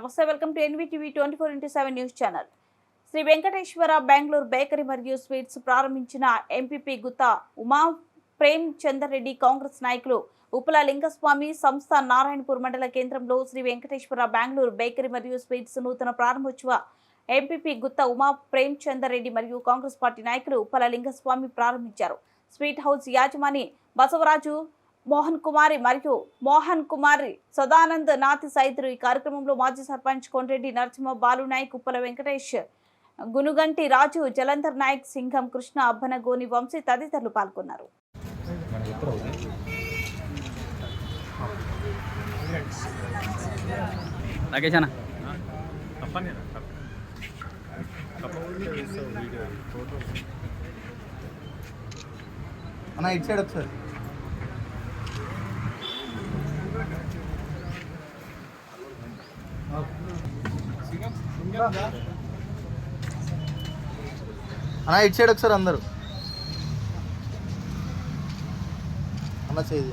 నమస్తే welcome to NVTV twenty four into seven news channel. Shri Venkateswara Bengaluru bakery మరియు sweets ప్రారంభించిన MPP Gutta Uma Prem Chander Reddy Congress నాయకులు ఉప్పల లింగస్వామి సంస్థ నారాయణపూర్ మండల కేంద్రంలో శ్రీ వెంకటేశ్వర బెంగళూరు బేకరీ మరియు స్వీట్స్ నూతన ప్రారంభోత్సవ ఎంపీపీ గుత్త ఉమా ప్రేమ్ చందర్ రెడ్డి మరియు కాంగ్రెస్ పార్టీ నాయకులు ఉప్పల లింగస్వామి ప్రారంభించారు. స్వీట్ హౌస్ యాజమాని బసవరాజు మోహన్ కుమారి మరియు మోహన్ కుమారి సదానంద్ నాథ్ సైతులు ఈ కార్యక్రమంలో మాజీ సర్పంచ్ కొండ్రెడ్డి నరసింహ బాలు నాయక్ ఉప్పల వెంకటేష్ గునుగంటి రాజు జలంధర్ నాయక్ సింఘం కృష్ణ అబ్బన గోని వంశీ తదితరులు పాల్గొన్నారు. అన్న. ఇటు సైడ్ ఒకసారి అన్న ఇటు సైడ్ ఒకసారి అందరు. అన్న చేయి